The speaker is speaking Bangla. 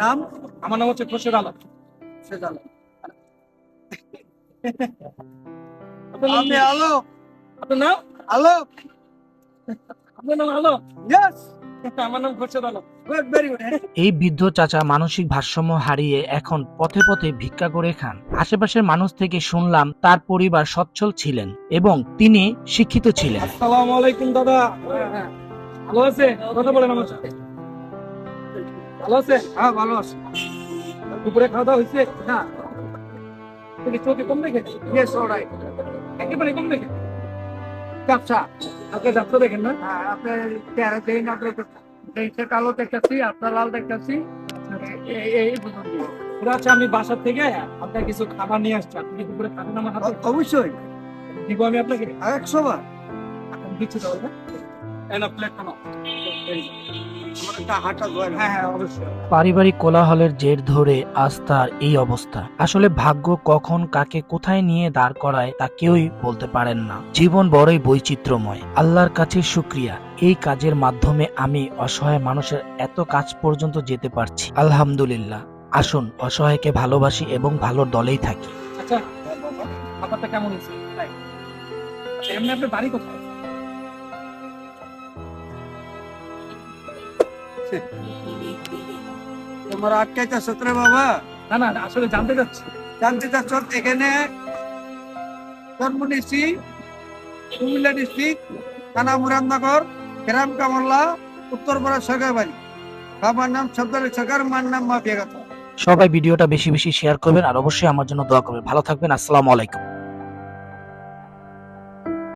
নাম? আমার নাম হচ্ছে খোরশেদ আলম। আমি আলো। আপনার নাম? আলো। আপনার নাম আলো? ইয়েস আমার নাম Khorshed Alam. Good very good এই বৃদ্ধ চাচা মানসিক ভারসাম্য হারিয়ে এখন পথে পথে ভিক্ষা করে খান। আশেপাশের মানুষ থেকে শুনলাম তার পরিবার সচ্ছল ছিলেন এবং তিনি শিক্ষিত ছিলেন। আসসালামু আলাইকুম দাদা। ভালো আছে? কথা বলেন আমার সাথে। ভালো আছে? হ্যাঁ ভালো আছে। দুপুরে খাওয়া দাওয়া হয়েছে? না তুমি চোখে কম দেখে ইয়েস অলরাইট একেবারে কম দেখে আপনি দেখেন না? হ্যাঁ আপনার চেহারা দেই না আপনার দেখতে কালো দেখতেছি আপনার লাল দেখতেছি এই বুঝুন। আছে আমি বাসার থেকে আপনার কিছু খাবার নিয়ে আসছি। আপনি দুপুরে খাবেন আমার হাতে? অবশ্যই। দিব আমি আপনাকে? একশো বার। দিচ্ছি তাহলে। পারিবারিক কোলাহলের জের ধরে আজ তার এই অবস্থা। আসলে ভাগ্য কখন কাকে কোথায় নিয়ে দাঁড় করায় তা কেউই বলতে পারেন না। জীবন বড়ই বৈচিত্র্যময়। আল্লাহর কাছে শুক্রিয়া। এই কাজের মাধ্যমে আমি অসহায় মানুষের এত কাজ পর্যন্ত যেতে পারছি। আলহামদুলিল্লাহ। আসুন অসহায়কে ভালোবাসি এবং ভালো দলেই থাকি। আচ্ছা কেমন এমনি আপনার বাড়ি কোথায়? তোমার সত্রে বাবা। না না আসলে জানতে চাচ্ছি। জানতে চাচ্ছ এখানে জন্ম নিচ্ছি কুমিল্লা ডিস্ট্রিক্ট থানা মুরাদনগর গ্রাম কামল্লা উত্তরপাড়া সরকার বাড়ি বাবার নাম সরকার মার নাম মা বেগাতা সবাই ভিডিওটা বেশি বেশি শেয়ার করবেন আর অবশ্যই আমার জন্য দোয়া করবেন। ভালো থাকবেন আসসালামু আলাইকুম।